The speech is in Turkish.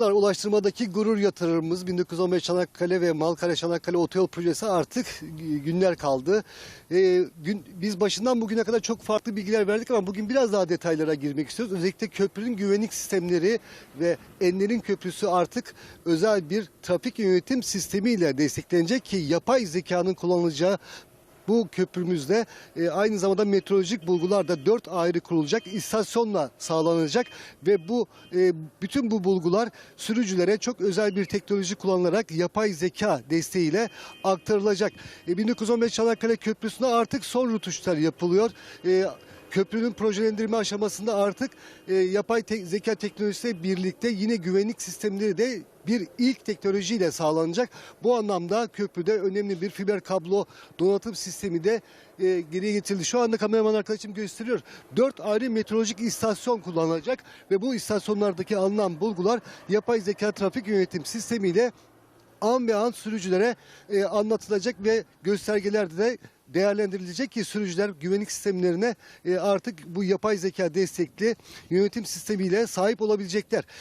Ulaştırmadaki gurur yatırımımız 1915 Çanakkale ve Malkare Çanakkale Otoyol projesi artık günler kaldı. Ee, gün, biz başından bugüne kadar çok farklı bilgiler verdik ama bugün biraz daha detaylara girmek istiyoruz. Özellikle köprünün güvenlik sistemleri ve Enler'in köprüsü artık özel bir trafik yönetim sistemiyle desteklenecek ki yapay zekanın kullanılacağı bu köprümüzde e, aynı zamanda meteorolojik bulgular da dört ayrı kurulacak istasyonla sağlanacak ve bu e, bütün bu bulgular sürücülere çok özel bir teknoloji kullanılarak yapay zeka desteğiyle aktarılacak. E, 1915 Çanakkale Köprüsü'nde artık son rutuşlar yapılıyor. E, Köprünün projelendirme aşamasında artık e, yapay te- zeka teknolojisiyle birlikte yine güvenlik sistemleri de bir ilk teknolojiyle sağlanacak. Bu anlamda köprüde önemli bir fiber kablo donatım sistemi de e, geriye getirildi. Şu anda kameraman arkadaşım gösteriyor. Dört ayrı meteorolojik istasyon kullanılacak ve bu istasyonlardaki alınan bulgular yapay zeka trafik yönetim sistemiyle an be an sürücülere e, anlatılacak ve göstergelerde de değerlendirilecek ki sürücüler güvenlik sistemlerine e, artık bu yapay zeka destekli yönetim sistemiyle sahip olabilecekler.